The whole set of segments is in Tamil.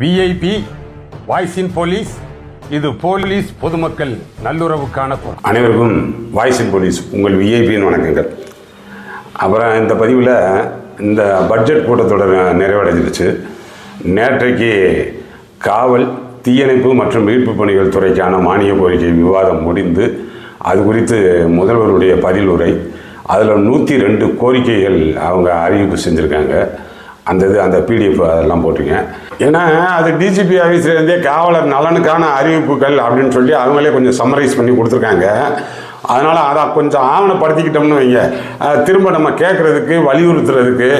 விஐபி வாய்ஸ் இன் போலீஸ் இது போலீஸ் பொதுமக்கள் நல்லுறவுக்கான குரல். அனைவருக்கும் வாய்ஸ் இன் போலீஸ் உங்கள் விஐபின்னு வணக்கங்கள். அப்புறம் இந்த பதிவில் இந்த பட்ஜெட் கூட்டத்தொடர் நிறைவடைஞ்சிருச்சு. நேற்றைக்கு காவல் தீயணைப்பு மற்றும் மீட்பு பணிகள் துறைக்கான மானிய கோரிக்கை விவாதம் முடிந்து அது குறித்து முதல்வருடைய பதில் உரை அதில் நூற்றி ரெண்டு கோரிக்கைகள் அவங்க அறிவிப்பு செஞ்சுருக்காங்க. அந்த இது அந்த பிடிஎஃப் அதெல்லாம் போட்டிருங்க ஏன்னா அது டிஜிபி ஆஃபீஸ்லேருந்தே காவலர் நலனுக்கான அறிவிப்புகள் அப்படின்னு சொல்லி அவங்களே கொஞ்சம் சம்மரைஸ் பண்ணி கொடுத்துருக்காங்க. அதனால் அதை கொஞ்சம் ஆவணப்படுத்திக்கிட்டோம்னு வைங்க. திரும்ப நம்ம கேட்குறதுக்கு வலியுறுத்துறதுக்கு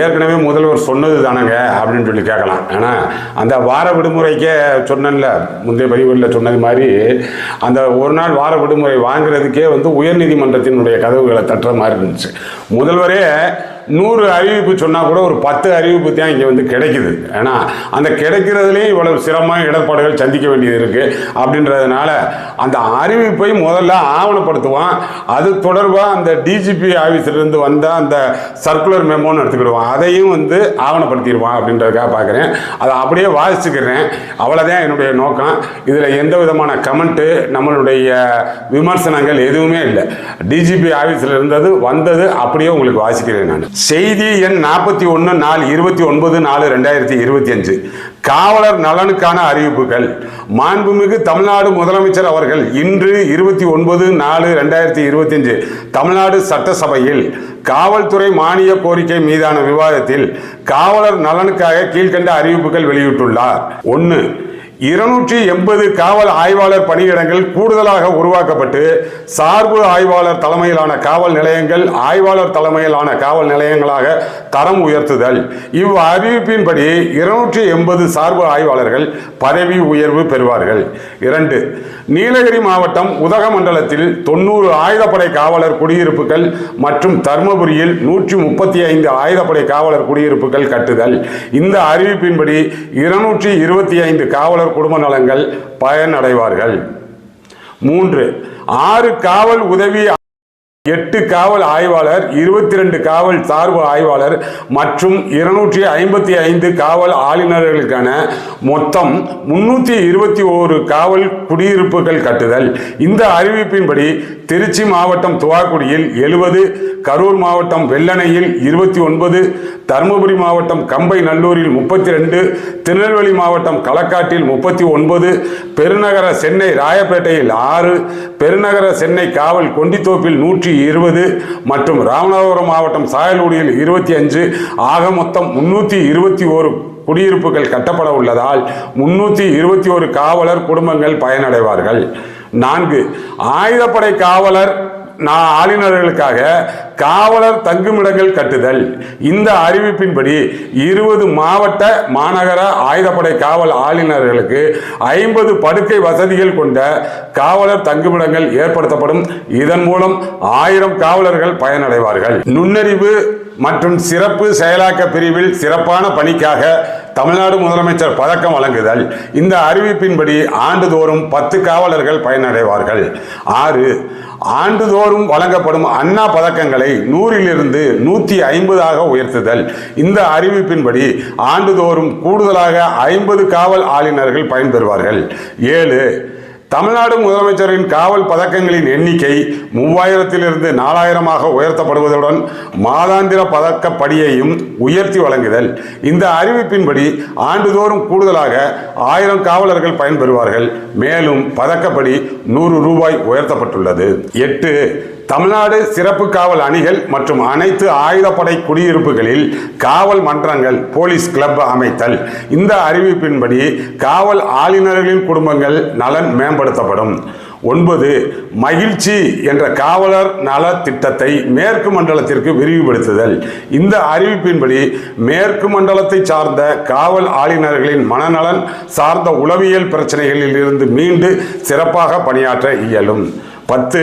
ஏற்கனவே முதல்வர் சொன்னது தானங்க அப்படின்னு சொல்லி கேட்கலாம். ஏன்னா அந்த வார விடுமுறைக்கே சொன்னேன்ல முந்தைய பதிவுகளில் சொன்னது மாதிரி அந்த ஒரு நாள் வார விடுமுறை வாங்குறதுக்கே வந்து உயர்நீதிமன்றத்தினுடைய கதவுகளை தட்டுற மாதிரி இருந்துச்சு. முதல்வரே நூறு அறிவிப்பு சொன்னால் கூட ஒரு பத்து அறிவிப்பு தான் இங்கே வந்து கிடைக்குது. ஏன்னா அந்த கிடைக்கிறதுலேயும் இவ்வளவு சிரமம் இடர்பாடுகள் சந்திக்க வேண்டியது இருக்குது அப்படின்றதுனால அந்த அறிவிப்பை முதல்ல ஆவணப்படுத்துவான் அது தொடர்பாக அந்த டிஜிபி ஆஃபீஸிலிருந்து வந்த அந்த சர்க்குலர் மெமோன்னு எடுத்துக்கிடுவான். அதையும் வந்து ஆவணப்படுத்திடுவான் அப்படின்றதுக்காக பார்க்குறேன். அதை அப்படியே வாசிச்சுக்கிறேன். அவ்வளோதான் என்னுடைய நோக்கம். இதில் எந்த விதமான கமெண்ட்டு நம்மளுடைய விமர்சனங்கள் எதுவுமே இல்லை. டிஜிபி ஆஃபீஸில் இருந்தது வந்தது அப்படியே உங்களுக்கு வாசிக்கிறேன் நான். செய்தி எண் நாற்பத்தி ஒன்று நாலு இருபத்தி ஒன்பது நாலு ரெண்டாயிரத்தி இருபத்தி அஞ்சு. காவலர் நலனுக்கான அறிவிப்புகள். மாண்புமிகு தமிழ்நாடு முதலமைச்சர் அவர்கள் இன்று இருபத்தி ஒன்பது நாலு ரெண்டாயிரத்தி இருபத்தி அஞ்சு தமிழ்நாடு சட்டசபையில் காவல்துறை மானிய கோரிக்கை மீதான விவாதத்தில் காவலர் நலனுக்காக கீழ்கண்ட அறிவிப்புகள் வெளியிட்டுள்ளார். ஒன்று இருநூற்றி எண்பது காவல் ஆய்வாளர் பணியிடங்கள் கூடுதலாக உருவாக்கப்பட்டு சார்பு ஆய்வாளர் தலைமையிலான காவல் நிலையங்கள் ஆய்வாளர் தலைமையிலான காவல் நிலையங்களாக தரம் உயர்த்துதல். இவ் அறிவிப்பின்படி இருநூற்றி எண்பது சார்பு ஆய்வாளர்கள் பதவி உயர்வு பெறுவார்கள். இரண்டு நீலகிரி மாவட்டம் உதகமண்டலத்தில் தொண்ணூறு ஆயுதப்படை காவலர் குடியிருப்புகள் மற்றும் தர்மபுரியில் நூற்றி முப்பத்தி ஐந்து ஆயுதப்படை காவலர் குடியிருப்புகள் கட்டுதல். இந்த அறிவிப்பின்படி இருநூற்றி இருபத்தி ஐந்து காவலர் குடும்ப நலங்கள் பயனடைவார்கள். மூன்று ஆறு காவல் உதவி எட்டு காவல் ஆய்வாளர் இருபத்தி ரெண்டு காவல் சார்பு ஆய்வாளர் மற்றும் இருநூற்றி ஐம்பத்தி ஐந்து காவல் ஆளுநர்களுக்கான மொத்தம் முன்னூற்றி இருபத்தி ஓரு காவல் குடியிருப்புகள் கட்டுதல். இந்த அறிவிப்பின்படி திருச்சி மாவட்டம் துவாக்குடியில் எழுபது கரூர் மாவட்டம் வெள்ளணையில் இருபத்தி ஒன்பது தருமபுரி மாவட்டம் கம்பை நல்லூரில் முப்பத்தி ரெண்டு திருநெல்வேலி மாவட்டம் களக்காட்டில் முப்பத்தி ஒன்பது பெருநகர சென்னை ராயப்பேட்டையில் ஆறு பெருநகர சென்னை காவல் கொண்டித்தோப்பில் நூற்றி இருபது மற்றும் ராமநாதபுரம் மாவட்டம் சாயலூடியில் இருபத்தி அஞ்சு. ஆக மொத்தம் முன்னூற்றி இருபத்தி ஓரு குடியிருப்புகள் கட்டப்பட உள்ளதால் முன்னூற்றி இருபத்தி ஒரு காவலர் குடும்பங்கள் பயனடைவார்கள். நான்கு ஆயுதப்படை காவலர் நான் ஆளுநர்களுக்காக காவலர் தங்குமிடங்கள் கட்டுதல். இந்த அறிவிப்பின்படி இருபது மாவட்ட மாநகர ஆயுதப்படை காவல் ஆளுநர்களுக்கு ஐம்பது படுக்கை வசதிகள் கொண்ட காவலர் தங்குமிடங்கள் ஏற்படுத்தப்படும். இதன் மூலம் ஆயிரம் காவலர்கள் பயனடைவார்கள். நுண்ணறிவு மற்றும் சிறப்பு செயலாக்க பிரிவில் சிறப்பான பணிக்காக தமிழ்நாடு முதலமைச்சர் பதக்கம் வழங்குதல். இந்த அறிவிப்பின்படி ஆண்டுதோறும் பத்து காவலர்கள் பயனடைவார்கள். ஆறு ஆண்டுதோறும் வழங்கப்படும் அண்ணா பதக்கங்களை நூறிலிருந்து நூற்றி ஐம்பதாக உயர்த்துதல். இந்த அறிவிப்பின்படி ஆண்டுதோறும் கூடுதலாக ஐம்பது காவல் ஆளுநர்கள் பயன்பெறுவார்கள் ஏழு தமிழ்நாடு முதலமைச்சரின் காவல் பதக்கங்களின் எண்ணிக்கை மூவாயிரத்திலிருந்து நாலாயிரமாக உயர்த்தப்படுவதுடன் மாதாந்திர பதக்கப்படியையும் உயர்த்தி வழங்குதல். இந்த அறிவிப்பின்படி ஆண்டுதோறும் கூடுதலாக ஆயிரம் காவலர்கள் பயன்பெறுவார்கள் மேலும் பதக்கப்படி நூறு ரூபாய் உயர்த்தப்பட்டுள்ளது. எட்டு தமிழ்நாடு சிறப்பு காவல் அணிகள் மற்றும் அனைத்து ஆயுதப்படை குடியிருப்புகளில் காவல் மன்றங்கள் போலீஸ் கிளப் அமைத்தல். இந்த அறிவிப்பின்படி காவல் ஆளுநர்களின் குடும்பங்கள் நலன் மேம்படுத்தப்படும். ஒன்பது மகிழ்ச்சி என்ற காவலர் நல திட்டத்தை மேற்கு மண்டலத்திற்கு விரிவுபடுத்துதல். இந்த அறிவிப்பின்படி மேற்கு மண்டலத்தை சார்ந்த காவல் ஆளுநர்களின் மனநலன் சார்ந்த உளவியல் பிரச்சனைகளில் இருந்து மீண்டு சிறப்பாக பணியாற்ற இயலும். பத்து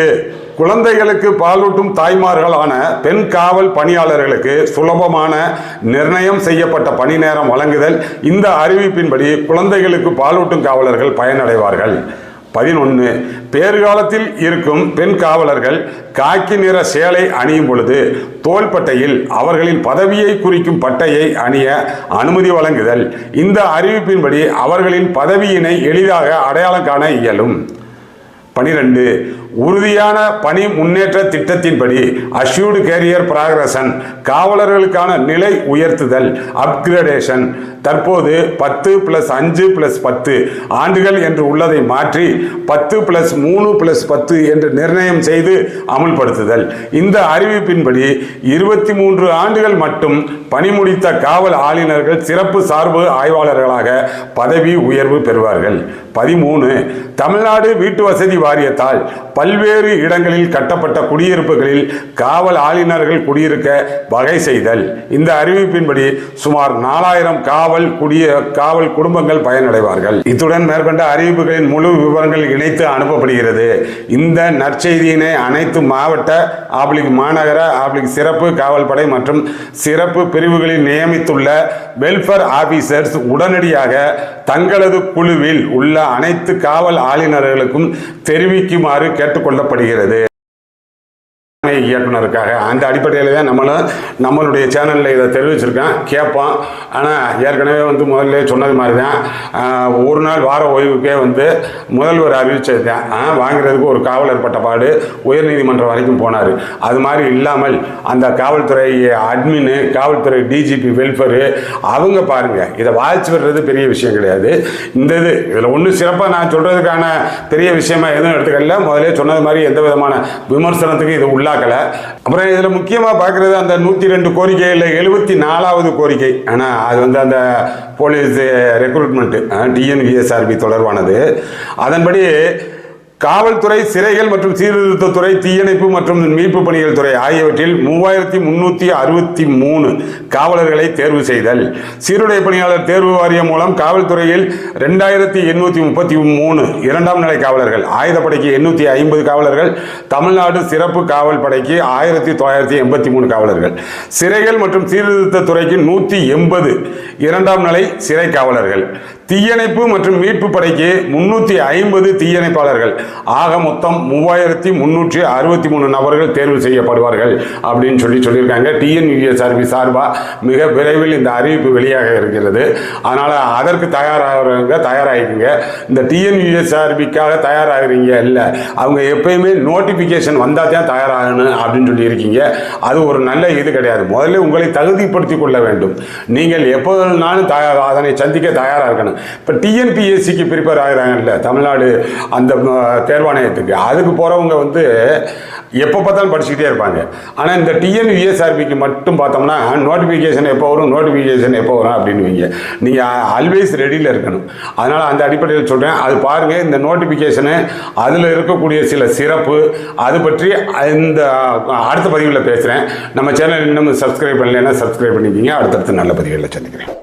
குழந்தைகளுக்கு பாலூட்டும் தாய்மார்களான பெண் காவல் பணியாளர்களுக்கு சுலபமான நிர்ணயம் செய்யப்பட்ட பணி நேரம் வழங்குதல். இந்த அறிவிப்பின்படி குழந்தைகளுக்கு பாலூட்டும் காவலர்கள் பயனடைவார்கள். பதினொன்று பேறுகாலத்தில் இருக்கும் பெண் காவலர்கள் காக்கி நிற சேலை அணியும் பொழுது தோள்பட்டையில் அவர்களின் பதவியை குறிக்கும் பட்டையை அணிய அனுமதி வழங்குதல். இந்த அறிவிப்பின்படி அவர்களின் பதவியினை எளிதாக அடையாளம் காண இயலும். பனிரெண்டு உறுதியான பணி முன்னேற்ற திட்டத்தின்படி அஷ்யூர்டு கேரியர் பிராகிரசன் காவலர்களுக்கான நிலை உயர்த்துதல் அப்கிரேடேஷன் தற்போது பத்து பிளஸ் அஞ்சு பிளஸ் பத்து ஆண்டுகள் என்று உள்ளதை மாற்றி பத்து பிளஸ் மூணு பிளஸ் பத்து என்று நிர்ணயம் செய்து அமுல்படுத்துதல். இந்த அறிவிப்பின்படி இருபத்தி மூன்று ஆண்டுகள் மட்டும் பணி முடித்த காவல் ஆளுநர்கள் சிறப்பு சார்பு ஆய்வாளர்களாக பதவி உயர்வு பெறுவார்கள். பதிமூணு தமிழ்நாடு வீட்டு வசதி வாரியத்தால் பல்வேறு இடங்களில் கட்டப்பட்ட குடியிருப்புகளில் காவல் ஆளுநர்கள் குடியிருக்க வகை செய்தல். இந்த அறிவிப்பின்படி சுமார் நாலாயிரம் காவல் குடிய காவல் குடும்பங்கள் பயனடைவார்கள். இத்துடன் மேற்கொண்ட அறிவிப்புகளின் முழு விவரங்கள் இணைத்து அனுப்பப்படுகிறது. இந்த நற்செய்தியினை அனைத்து மாவட்ட ஆப்ளிக் மாநகர ஆப்ளிக் சிறப்பு காவல் படை மற்றும் சிறப்பு பிரிவுகளில் நியமித்துள்ள வெல்ஃபேர் ஆபீசர்ஸ் உடனடியாக தங்களது குழுவில் உள்ள அனைத்து காவல் ஆளுநர்களுக்கும் தெரிவிக்குமாறு கேட்டுக்கொள்ளப்படுகிறது. இயக்குனருக்காக. அந்த அடிப்படையில் தான் நம்மளும் நம்மளுடைய சேனலில் இதை தெரிவிச்சிருக்கேன். கேட்போம் ஆனால் ஏற்கனவே வந்து முதல்ல சொன்னது மாதிரி தான் ஒரு நாள் வார ஓய்வுக்கே வந்து முதல்வர் அறிவிச்சது தான் வாங்குறதுக்கு ஒரு காவலர் பட்டப்பாடு உயர்நீதிமன்றம் வரைக்கும் போனார். அது மாதிரி இல்லாமல் அந்த காவல்துறை அட்மின் காவல்துறை டிஜிபி வெல்ஃபேரு அவங்க பாருங்கள் இதை வாழ்ச்சி வர்றது பெரிய விஷயம் கிடையாது. இந்த இது இதில் ஒன்றும் சிறப்பாக நான் சொல்கிறதுக்கான பெரிய விஷயமா எதுவும் எடுத்துக்கல. முதல்ல சொன்னது மாதிரி எந்த விதமான விமர்சனத்துக்கு இது உள்ளாக்கலை அப்புறம் இதில் முக்கியமாக பார்க்குறது அந்த நூற்றி ரெண்டு கோரிக்கையில் எழுபத்தி நாலாவது கோரிக்கை. ஆனால் அது வந்து அந்த போலீஸ் ரெக்ரூட்மெண்ட்டு டிஎன்விஎஸ்ஆர்பி தொடர்பானது. அதன்படி காவல்துறை சிறைகள் மற்றும் சீர்திருத்தத்துறை தீயணைப்பு மற்றும் மீட்பு பணிகள் துறை ஆகியவற்றில் மூவாயிரத்தி முன்னூற்றி அறுபத்தி மூணு காவலர்களை தேர்வு செய்தல். சீருடை பணியாளர் தேர்வு வாரியம் மூலம் காவல்துறையில் ரெண்டாயிரத்தி எண்ணூற்றி முப்பத்தி மூணு இரண்டாம் நிலை காவலர்கள் ஆயுதப்படைக்கு எண்ணூற்றி ஐம்பது காவலர்கள் தமிழ்நாடு சிறப்பு காவல் படைக்கு ஆயிரத்தி தொள்ளாயிரத்தி எண்பத்தி மூணு காவலர்கள். சிறைகள் மற்றும் சீர்திருத்த துறைக்கு நூற்றி எண்பது இரண்டாம் நிலை சிறை காவலர்கள். தீயணைப்பு மற்றும் மீட்பு படைக்கு முன்னூற்றி ஐம்பது தீயணைப்பாளர்கள் ஆக மொத்தம் மூவாயிரத்தி முன்னூற்றி அறுபத்தி மூணு நபர்கள் தேர்வு செய்யப்படுவார்கள் அப்படின்னு சொல்லி சொல்லியிருக்காங்க. டிஎன்யூஎஸ்ஆர்பி சார்பாக மிக விரைவில் இந்த அறிவிப்பு வெளியாக இருக்கிறது. அதனால் அதற்கு தயாராகிறவங்க தயாராகிக்குங்க. இந்த டிஎன்யூஎஸ்ஆர்பிக்காக தயாராகிறீங்க இல்லை அவங்க எப்பயுமே நோட்டிஃபிகேஷன் வந்தால் தான் தயாராகணும் அப்படின்னு சொல்லி இருக்கீங்க அது ஒரு நல்ல இது கிடையாது. முதல்ல உங்களை தகுதிப்படுத்தி கொள்ள வேண்டும். நீங்கள் எப்போதுனாலும் தயார் அதனை சந்திக்க தயாராக இருக்கணும். இப்போ டிஎன்பிஎஸ்சிக்கு ப்ரிப்பேர் ஆகிறாங்கல்ல தமிழ்நாடு அந்த தேர்வாணையத்துக்கு. அதுக்கு போகிறவங்க வந்து எப்போ பார்த்தாலும் படிச்சுக்கிட்டே இருப்பாங்க. ஆனால் இந்த டிஎன்விஎஸ்ஆர்பிக்கு மட்டும் பார்த்தோம்னா நோட்டிஃபிகேஷன் எப்போ வரும் நோட்டிஃபிகேஷன் எப்போ வரும் அப்படின்னுவீங்க. நீங்கள் ஆல்வேஸ் ரெடியில் இருக்கணும். அதனால் அந்த அடிப்படையில் சொல்கிறேன் அது பாருங்கள் இந்த நோட்டிஃபிகேஷனு அதில் இருக்கக்கூடிய சில சிறப்பு அது பற்றி இந்த அடுத்த பதிவில் பேசுகிறேன் நம்ம சேனல் இன்னும் சப்ஸ்கிரைப் பண்ணலைன்னா சப்ஸ்கிரைப் பண்ணிக்கிங்க. அடுத்தடுத்து நல்ல பதிவில் சந்திக்கிறேன்.